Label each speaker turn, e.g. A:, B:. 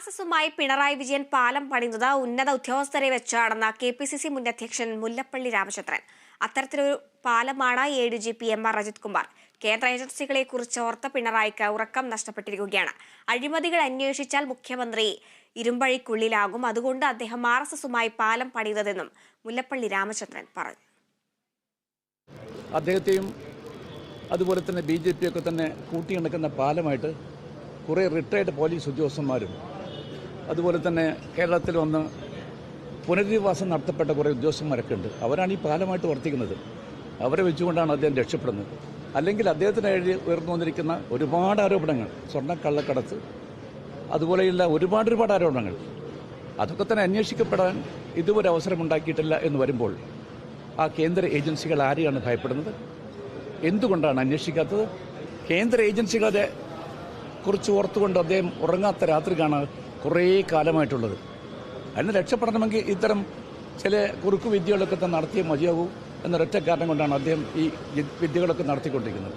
A: S എസുമായി Pinarayi Vijayan പാലം പണിയുന്നത് ഉന്നത ഉദ്യോഗസ്ഥരെ വെച്ചാണെന്ന കെ പി സി സി മുൻ അധ്യക്ഷൻ മുല്ലപ്പള്ളി രാമചന്ദ്രൻ. അത്തരത്തിലൊരു പാലമാണ് A D G P M R Ajith Kumar. കേന്ദ്ര ഏജൻസികളെ കുറിച്ച് ഓർത്ത പിണറായിക്ക് ഉറക്കം നഷ്ടപ്പെട്ടിരിക്കുകയാണ്. അഴിമതികൾ അന്വേഷിച്ചാൽ മുഖ്യമന്ത്രി ഇരുമ്പഴിക്കുള്ളിലാകും. അതുകൊണ്ട് അദ്ദേഹം ആർ എസ് എസുമായി പാലം പണിയുന്നതെന്നും മുല്ലപ്പള്ളി രാമചന്ദ്രൻ പറഞ്ഞു.
B: അദ്ദേഹത്തെയും അതുപോലെ തന്നെ ബി ജെ പിയൊക്കെ തന്നെ കൂട്ടിയിണക്കുന്ന പാലമായിട്ട് കുറേ റിട്ടയർഡ് പോലീസ് ഉദ്യോഗസ്ഥന്മാരും അതുപോലെ തന്നെ കേരളത്തിൽ വന്ന് പുനരധിവാസം നടത്തപ്പെട്ട കുറേ ഉദ്യോഗസ്ഥന്മാരൊക്കെ ഉണ്ട്. അവരാണ് ഈ പാലമായിട്ട് വർത്തിക്കുന്നത് അവരെ വെച്ചുകൊണ്ടാണ് അദ്ദേഹം രക്ഷപ്പെടുന്നത്. അല്ലെങ്കിൽ അദ്ദേഹത്തിന് എഴുതി ഉയർന്നു വന്നിരിക്കുന്ന ഒരുപാട് ആരോപണങ്ങൾ. സ്വർണക്കള്ളക്കടത്ത് അതുപോലെയുള്ള ഒരുപാട് ഒരുപാട് ആരോപണങ്ങൾ. അതൊക്കെ തന്നെ അന്വേഷിക്കപ്പെടാൻ ഇതുവരെ അവസരമുണ്ടാക്കിയിട്ടില്ല എന്ന് വരുമ്പോൾ ആ കേന്ദ്ര ഏജൻസികൾ ആരെയാണ് ഭയപ്പെടുന്നത്? എന്തുകൊണ്ടാണ് അന്വേഷിക്കാത്തത്? കേന്ദ്ര ഏജൻസികളെ കുറിച്ച് ഓർത്തുകൊണ്ട് അദ്ദേഹം ഉറങ്ങാത്ത രാത്രി കാണാൻ കുറേ കാലമായിട്ടുള്ളത്. അതിന് രക്ഷപ്പെടണമെങ്കിൽ ഇത്തരം ചില കുറുക്കു വിദ്യകളൊക്കെ നടത്തിയേ മതിയാകൂ എന്നൊരൊറ്റ കാരണം കൊണ്ടാണ് അദ്ദേഹം ഈ വിദ്യകളൊക്കെ നടത്തിക്കൊണ്ടിരിക്കുന്നത്.